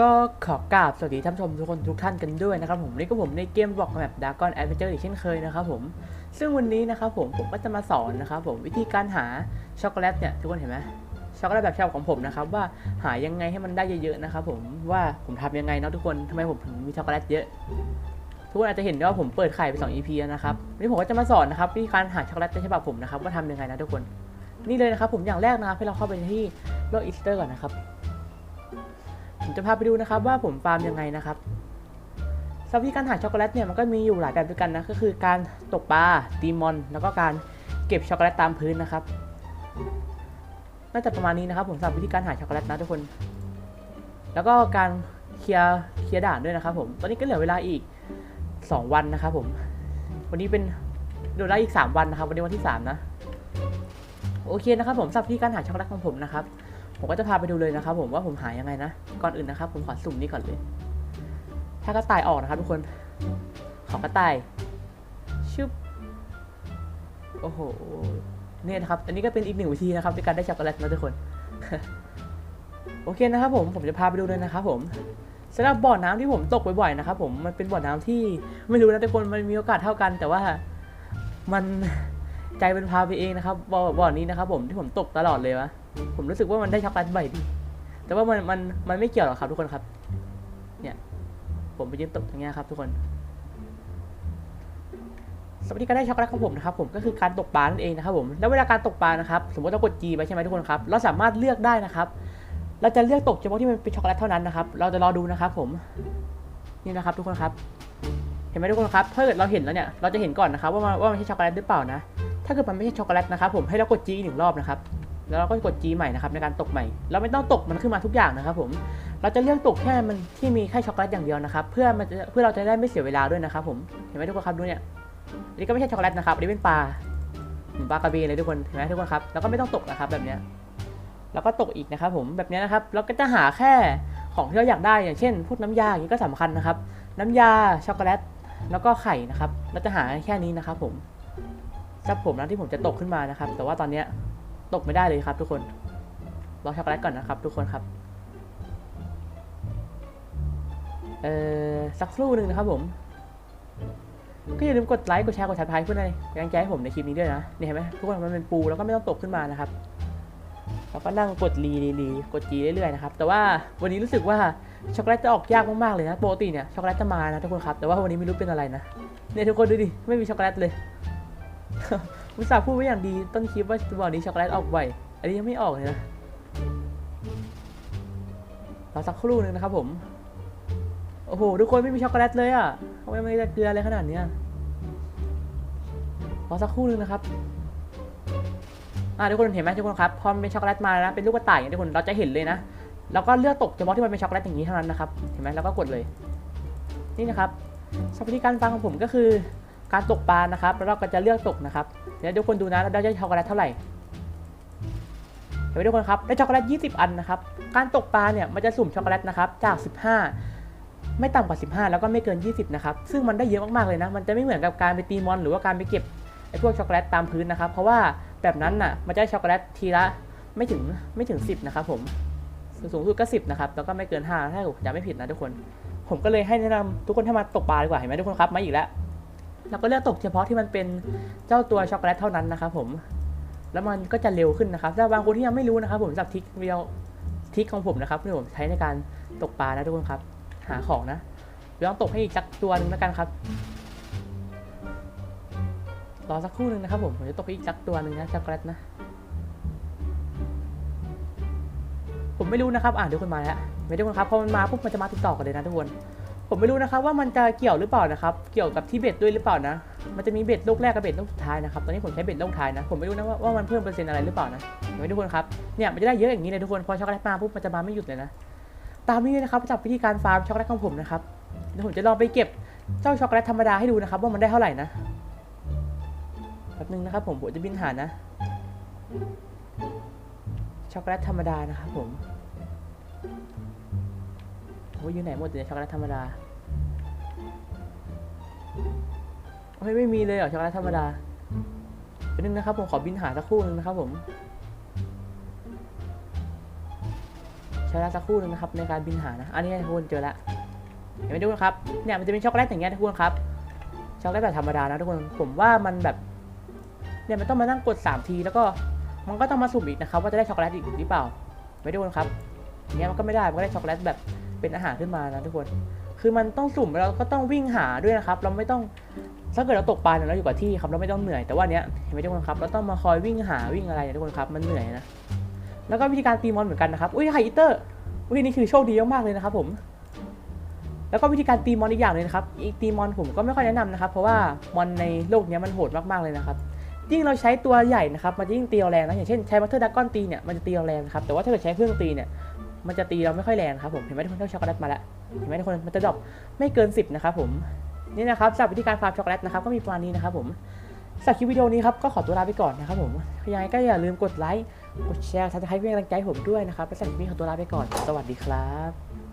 ก็ขอกราบสวัสดีท่านผู้ชมทุกคนทุกท่านกันด้วยนะครับผมนี่ก็ผมในเกมบอกแบบดากอนแอดเวนเจอร์อีกเช่นเคยนะครับผมซึ่งวันนี้นะครับผมผมก็จะมาสอนนะครับผมวิธีการหาช็อกโกแลตเนี่ยทุกคนเห็นไหมช็อกโกแลตแบบฉบับของผมนะครับว่าหายังไงให้มันได้เยอะๆนะครับผมว่าผมทำยังไงเนาะทุกคนทำไมผมถึงมีช็อกโกแลตเยอะ ทุกคนอาจจะเห็นได้ว่าผมเปิดไข่ไป2 EP แล้วนะครับวันนี้ผมก็จะมาสอนนะครับวิธีการหาช็อกโกแลตในฉบับผมนะครับว่าทำยังไงนะทุกคน นี่เลยนะครับผมอย่างแรกนะครับให้เราเข้าไปที่โลกอีสเตอร์ก่อนนะครับ ผมจะพาไปดูนะครับว่าผมฟาร์มยังไงนะครับสำหรับวิธีการหาช็อกโกแลตเนี่ยมันก็มีอยู่หลายแบบด้วยกันนะก็คือการตกปลาตีมอน แล้วก็การเก็บช็อกโกแลตตามพื้นนะครับน่าจะประมาณนี้นะครับ ผมสำหรับวิธีการหาช็อกโกแลตนะทุกคน แล้วก็การเคลียร์เคลียร์ด่านด้วยนะครับ ผมตอนนี้ก็เหลือเวลาอีก 2 วันนะครับ ผม วันนี้เป็นเหลือเวลาอีก 3 วันนะครับ วันนี้วันที่ 3 นะ โอเคนะครับ ผมสำหรับวิธีการหาช็อกโกแลตของผมนะครับ ผมก็จะพาไปดูเลยนะครับผมว่าผมหายังไงนะ ก่อนอื่นนะครับ ผมขอสุ่มนี่ก่อนเลย ถ้ากระต่ายออกนะครับทุกคน ขอกระต่ายชึบโอ้โหเนี่ยนะครับ อันนี้ก็เป็นอีกหนึ่งวิธีนะครับในการได้ช็อกโกแลตนะทุกคน โอเคนะครับผมผมจะพาไปดูเลยนะครับผมสำหรับบ่อน้ำที่ผมตกบ่อยๆนะครับผมมันเป็นบ่อน้ำที่ไม่รู้นะทุกคนมันมีโอกาสเท่ากัน แต่ว่ามันใจเป็นพาไปเองนะครับบ่อบ่อนี้นะครับ ผมที่ผมตกตลอดเลยวะ ผมรู้สึกว่ามันได้ช็อกโกแลตใบดี แต่ว่ามันมันมันไม่เกี่ยวหรอกครับทุกคนครับ เนี่ย ผมไปยืนตกอย่างเงี้ยครับ ทุกคน สวัสดีการได้ช็อกโกแลตของผมนะครับ ผมก็คือการตกปลานั่นเองนะครับผม แล้วเวลาการตกปลานะครับ สมมติเรากด G ไปใช่ไหมทุกคนครับ เราสามารถเลือกได้นะครับ เราจะเลือกตกเฉพาะที่มันเป็นช็อกโกแลตเท่านั้นนะครับ เราจะรอดูนะครับผม นี่นะครับ ทุกคนครับเห็นไหมทุกคนครับ ถ้าเกิดเราเห็นแล้วเนี่ย เราจะเห็นก่อนนะครับว่ามันว่ามันใช่ช็อกโกแลตหรือเปล่านะ ถ้าเกิดมันไม่ใช่ช็อกโกแลตนะครับผม ให้เรากด G อีหนึ่งรอบนะครับ แล้วเราก็กด G ใหม่นะครับในการตกใหม่ เราไม่ต้องตกมันขึ้นมาทุกอย่างนะครับผม เราจะเลือกตกแค่มันที่มีแค่ช็อกโกแลตอย่างเดียวนะครับ เพื่อมันเพื่อเราจะได้ไม่เสียเวลาด้วยนะครับผม เห็นไหมทุกคนครับดูเนี่ยอันนี้ก็ไม่ใช่ช็อกโกแลตนะครับอันนี้เป็นปลาปลากระเบนเลยทุกคน เห็นไหมทุกคนครับ แล้วก็ไม่ต้องตกนะครับแบบเนี้ยแล้วก็ตกอีกนะครับผมแบบเนี้ยนะครับ เราก็จะหาแค่ของที่เราอยากได้อย่างเช่นพวกน้ำยาอย่างนี้ก็สำคัญนะครับ น้ำยาช็อกโกแลตแล้วก็ไข่นะครับ เราจะหาแค่นี้นะครับผมสำหรับผมนะที่ผมจะตกขึ้นมานะครับ แต่ว่าตอนเนี้ย ตกไม่ได้เลยครับทุกคนรอช็อกโกแลตก่อนนะครับ ทุกคนครับ เอ่อสักครู่หนึ่งนะครับผม ก็อย่าลืมกดไลค์ กดแชร์ กดซับสไครป์เพื่อเป็นกำลังใจให้ผมในคลิปนี้ด้วยนะนี่เห็นไหมทุกคนมันเป็นปูแล้วก็ไม่ต้องตกขึ้นมานะครับแล้วก็นั่งกดรีรีรีกดจีเรื่อยๆนะครับ แต่ว่าวันนี้รู้สึกว่าช็อกโกแลตจะออกยากมากๆเลยนะ ปกติเนี่ยช็อกโกแลตจะมานะทุกคนครับ แต่ว่าวันนี้ไม่รู้เป็นอะไรนะ เนี่ยทุกคนดูดิ ไม่มีช็อกโกแลตเลย อุตส่าห์พูดไว้อย่างดีต้นคลิปว่าวันนี้ช็อกโกแลตออกบ่อยอันนี้ยังไม่ออกเลยนะรอสักครู่หนึ่งนะครับผมโอ้โหทุกคนไม่มีช็อกโกแลตเลยอะทำไมมันจะเกลืออะไรขนาดเนี้ยรอสักครู่หนึ่งนะครับอ่าทุกคนเห็นไหมทุกคนครับพอเป็นช็อกโกแลตมานะเป็นลูกกระต่ายอย่างทุกคนเราจะเห็นเลยนะแล้วก็เลือกตกเฉพาะที่มันเป็นช็อกโกแลตอย่างนี้เท่านั้นนะครับเห็นไหมแล้วก็กดเลย นี่นะครับสวิธีการฟังของผมก็คือ การตกปลานะครับแล้วเราก็จะเลือกตกนะครับเดี๋ยวทุกคนดูนะเราได้ช็อกโกแลตเท่าไหร่เดี๋ยวทุกคนครับได้ช็อกโกแลต 20 อันนะครับการตกปลาเนี่ยมันจะสุ่มช็อกโกแลตนะครับจาก 15 ไม่ต่ำกว่า 15 แล้วก็ไม่เกิน 20 นะครับซึ่งมันได้เยอะมากๆเลยนะ มันจะไม่เหมือนกับการไปตีมอน หรือว่าการไปเก็บไอ้พวกช็อกโกแลตตามพื้นนะครับ เพราะว่าแบบนั้นน่ะมันจะได้ช็อกโกแลตทีละไม่ถึงไม่ถึง 10 นะครับผมสูงสุดก็ 10 นะครับ แล้วก็ไม่เกิน 5 ถ้าผมจำไม่ผิดนะทุกคน ผมก็เลยให้แนะนำทุกคนให้มาตกปลาดีกว่า เห็นไหมทุกคนครับ มาอีกแล้ว เราก็เลือกตกเฉพาะที่มันเป็นเจ้าตัวช็อกโกแลตเท่านั้นนะครับผมแล้วมันก็จะเร็วขึ้นนะครับถ้าบางคนที่ยังไม่รู้นะครับผมจับทิกเดียวทิกของผมนะครับที่ผมใช้ในการตกปลานะทุกคนครับ หาของนะเดี๋ยวต้องตกให้อีกสักตัวหนึ่งแล้วกันครับรอสักครู่หนึ่งนะครับผมผมจะตกให้อีกสักตัวหนึ่งนะช็อกโกแลตนะ ผมไม่รู้นะครับอ่านทุกคนมาแล้วไม่ทุกคนครับพอมันมาปุ๊บมันจะมาติดต่อกันเลยนะทุกคน ผมไม่รู้นะครับว่ามันจะเกี่ยวหรือเปล่านะครับ เกี่ยวกับที่เบ็ดด้วยหรือเปล่านะ มันจะมีเบ็ดลูกแรกกับเบ็ดลูกสุดท้ายนะครับ ตอนนี้ผมใช้เบ็ดลูกท้ายนะ ผมไม่รู้นะว่าว่ามันเพิ่มเปอร์เซ็นต์อะไรหรือเปล่านะเห็นไหมทุกคนครับ เนี่ยมันจะได้เยอะอย่างนี้เลยทุกคน พอช็อกโกแลตมาปุ๊บมันจะมาไม่หยุดเลยนะ ตามนี้นะครับจากวิธีการฟาร์มช็อกโกแลตของผมนะครับ เดี๋ยวผมจะลองไปเก็บเจ้าช็อกโกแลตธรรมดาให้ดูนะครับ ว่ามันได้เท่าไหร่นะ แป๊บนึงนะครับ ผมผมจะบินหานะ ช็อกโกแลตธรรมดานะครับผม โอ้ยอยู่ไหนหมดเนี่ช็อกโกแลตธรรมดาโอ้ยไม่มีเลยเหรอช็อกโกแลตธรรมดาแป๊บนึงนะครับผมขอบินหาสักครู่นึงนะครับผมใช้เวลาสักครู่หนึงนะครับในการบินหานะ อันนี้ทุกคนเจอแล้วเห็นไหมทุกคนครับ เนี่ยมันจะเป็นช็อกโกแลตอย่างเงี้ยทุกคนครับ ช็อกโกแลตแบบธรรมดานะทุกคน ผมว่ามันแบบ เนี่ยมันต้องมานั่งกด 3 ทีแล้วก็มันก็ต้องมาสุ่มอีกนะครับว่าจะได้ช็อกโกแลตอีกหรือเปล่า ไม่ทุกคนครับอย่างเงี้ยมันก็ไม่ได้ มันก็ได้ช็อกโกแลตแบบ เป็นอาหารขึ้นมานะทุกคน คือมันต้องสุ่มแล้วเราก็ต้องวิ่งหาด้วยนะครับ เราไม่ต้องถ้าเกิดเราตกปลาเนี่ยเราอยู่กับที่ครับเราไม่ต้องเหนื่อยแต่ว่าเนี้ยเห็นไหมทุกคนครับเราต้องมาคอยวิ่งหาวิ่งอะไรเนี่ยทุกคนครับมันเหนื่อยนะแล้วก็วิธีการตีมอนเหมือนกันนะครับอุ้ยไฮอีเตอร์อุ้ยนี่คือโชคดีมากๆเลยนะครับผม แล้วก็วิธีการตีมอนอีกอย่างเลยนะครับอีกตีมอนผมก็ไม่ค่อยแนะนำนะครับ เพราะว่ามอนในโลกนี้มันโหดมากๆเลยนะครับยิ่งเราใช้ตัวใหญ่นะครับมันจะยิ่งตีเราแรงนะอย่างเช่นใช้มัตเตอร์ดักกอนตีเนี่ยมันจะตีเราแรงนะครับแต่ว่าถ้าเกิดใช้เครื่องตีเนี่ย มันจะตีเราไม่ค่อยแรงครับผมเห็นไหมทุกคนเท่าช็อกโกแลตมาแล้วเห็นไหมทุกคนมันจะดรอปไม่เกิน 10 นะครับผมนี่นะครับสำหรับวิธีการฟาร์มช็อกโกแลตนะครับก็มีประมาณนี้นะครับผมสำหรับคลิปวิดีโอนี้ครับก็ขอตัวลาไปก่อนนะครับผมยังไงก็อย่าลืมกดไลค์กดแชร์ทักทายเพื่อนกำลังใจผมด้วยนะครับและสำหรับคลิปนี้ขอตัวลาไปก่อน สวัสดีครับ